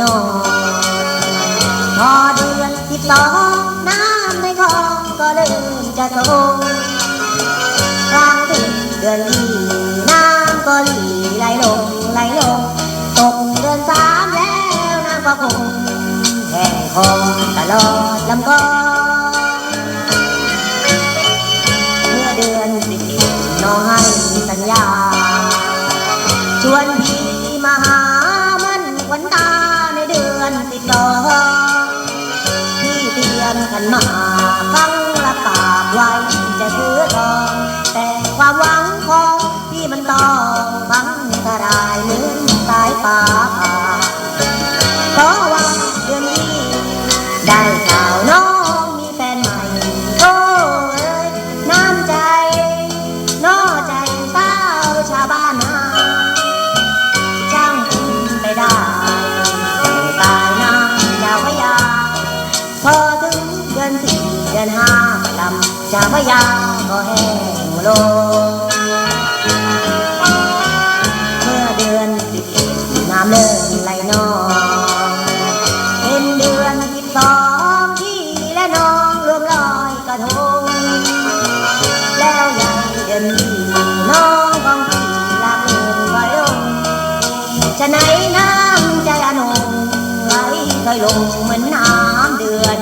นอพอเดือนสิบสองน้ำในคลองก็เริ่มจะโงกลางถึงเดือนที่น้ำก็หลีไหลลงไหลลงตกเดือนสามแล้วน้ำก็คงแห่งคงตลอดลำคอ นมาฟังละปากไว้จะซื้อทอง แต่ความหวังของพี่มันต้องพังทลายเหมือนสายฟ้า นห้าลำเจ้าพยาก็แห้งลงเมื่อเดือนสิบเอ็ดน้ำเริ่มไหลนองเป็นเดือนสิบสองที่และน้องรวมลอยกระทง แล้วยังเดือนที่น้องของพี่ลาเอินลอยลงจะไหนน้ำใจอนงไหลลอยลงเหมือนน้ำเดือน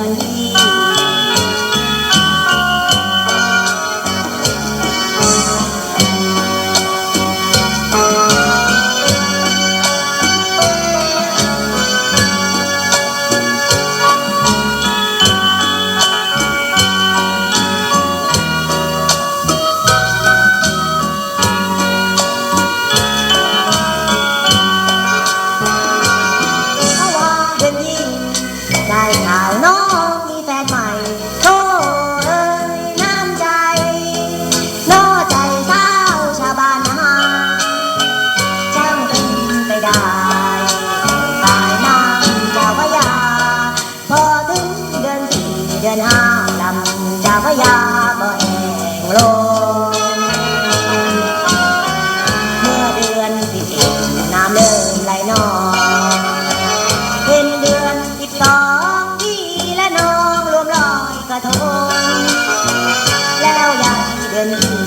พยาก็แห้งลงเมื่อเดือนสิบเอ็ดน้ำเริ่มไหลนองเป็นเดือนสิบสองพี่และน้องรวมลอยกระทงแล้วยังเดือนที่